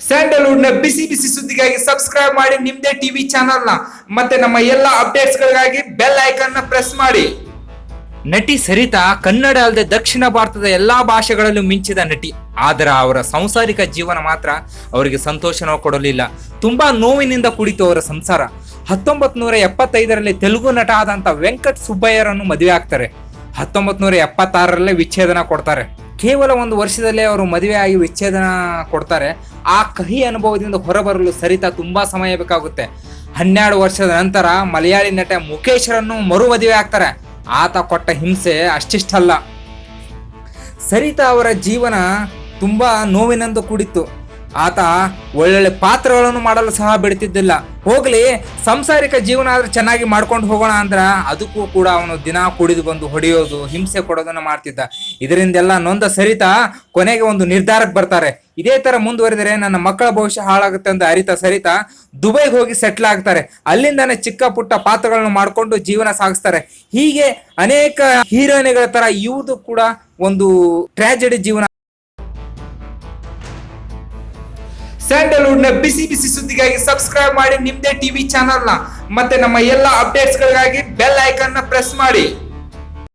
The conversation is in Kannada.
ಸ್ಯಾಂಡಲ್ವುಡ್ನ ಬಿಸಿ ಬಿಸಿ ಸುದ್ದಿಗಾಗಿ ಸಬ್ಸ್ಕ್ರೈಬ್ ಮಾಡಿ ನಿಮ್ದೇ ಟಿವಿ ಚಾನಲ್ನ ಮತ್ತೆ ನಮ್ಮ ಎಲ್ಲ ಅಪ್ಡೇಟ್ಸ್ ಗಳಿಗಾಗಿ ಬೆಲ್ ಐಕಾನ್ನ ಪ್ರೆಸ್ ಮಾಡಿ. ನಟಿ ಸರಿತಾ ಕನ್ನಡ ಅಲ್ಲದೆ ದಕ್ಷಿಣ ಭಾರತದ ಎಲ್ಲಾ ಭಾಷೆಗಳಲ್ಲೂ ಮಿಂಚಿದ ನಟಿ. ಆದರೆ ಅವರ ಸಂಸಾರಿಕ ಜೀವನ ಮಾತ್ರ ಅವರಿಗೆ ಸಂತೋಷನ ಕೊಡಲಿಲ್ಲ. ತುಂಬಾ ನೋವಿನಿಂದ ಕುಡಿತು ಅವರ ಸಂಸಾರ. ಹತ್ತೊಂಬತ್ ನೂರ ಎಪ್ಪತ್ತೈದರಲ್ಲಿ ತೆಲುಗು ನಟ ಆದಂತ ವೆಂಕಟ್ ಸುಬ್ಬಯ್ಯರನ್ನು ಮದುವೆ ಆಗ್ತಾರೆ. ಹತ್ತೊಂಬತ್ ನೂರ ಎಪ್ಪತ್ತಾರರಲ್ಲೇ ವಿಚ್ಛೇದನ ಕೊಡ್ತಾರೆ. ಕೇವಲ ಒಂದು ವರ್ಷದಲ್ಲೇ ಅವರು ಮದುವೆ ಆಗಿ ವಿಚ್ಛೇದನ ಕೊಡ್ತಾರೆ. ಆ ಕಹಿ ಅನುಭವದಿಂದ ಹೊರಬರಲು ಸರಿತಾ ತುಂಬಾ ಸಮಯ ಬೇಕಾಗುತ್ತೆ. ಹನ್ನೆರಡು ವರ್ಷದ ನಂತರ ಮಲಯಾಳಿ ನಟ ಮುಖೇಶ್ರನ್ನು ಮರು ಮದುವೆ ಆಗ್ತಾರೆ. ಆತ ಕೊಟ್ಟ ಹಿಂಸೆ ಅಷ್ಟಿಷ್ಟಲ್ಲ. ಸರಿತಾ ಅವರ ಜೀವನ ತುಂಬಾ ನೋವಿನಂದು ಕೂಡಿತ್ತು. ಆತ ಒಳ್ಳೊಳ್ಳೆ ಪಾತ್ರಗಳನ್ನು ಮಾಡಲು ಸಹ ಬಿಡ್ತಿದ್ದಿಲ್ಲ. ಹೋಗ್ಲಿ, ಸಂಸಾರಿಕ ಜೀವನ ಆದ್ರೆ ಚೆನ್ನಾಗಿ ಮಾಡ್ಕೊಂಡು ಹೋಗೋಣ ಅಂದ್ರ ಅದಕ್ಕೂ ಕೂಡ ಅವನು ದಿನ ಕುಡಿದು ಬಂದು ಹೊಡೆಯೋದು, ಹಿಂಸೆ ಕೊಡೋದನ್ನ ಮಾಡ್ತಿದ್ದ. ಇದರಿಂದೆಲ್ಲ ನೊಂದ ಸರಿತ ಕೊನೆಗೆ ಒಂದು ನಿರ್ಧಾರಕ್ಕೆ ಬರ್ತಾರೆ. ಇದೇ ತರ ಮುಂದುವರೆದರೆ ನನ್ನ ಮಕ್ಕಳ ಭವಿಷ್ಯ ಹಾಳಾಗುತ್ತೆ ಅಂತ ಅರಿತ ಸರಿತಾ ದುಬೈಗೆ ಹೋಗಿ ಸೆಟ್ಲ್ ಆಗ್ತಾರೆ. ಅಲ್ಲಿಂದಾನೆ ಚಿಕ್ಕ ಪುಟ್ಟ ಪಾತ್ರಗಳನ್ನು ಮಾಡ್ಕೊಂಡು ಜೀವನ ಸಾಗಿಸ್ತಾರೆ. ಹೀಗೆ ಅನೇಕ ಹೀರೋನಿಗಳ ತರ ಇವುದು ಕೂಡ ಒಂದು ಟ್ರಾಜಡಿ ಜೀವನ ಸ್ಯಾಂಡಲ್ವುಡ್ನ ಬಿಸಿ ಬಿಸಿ ಸುದ್ದಿಗಾಗಿ ಸಬ್ಸ್ಕ್ರೈಬ್ ಮಾಡಿ ನಿಮ್ದೇ ಟಿವಿ ಚಾನಲ್ನ ಮತ್ತೆ ನಮ್ಮ ಎಲ್ಲ ಅಪ್ಡೇಟ್ಸ್ ಗಳಿಗಾಗಿ ಬೆಲ್ ಐಕಾನ್ನ ಪ್ರೆಸ್ ಮಾಡಿ.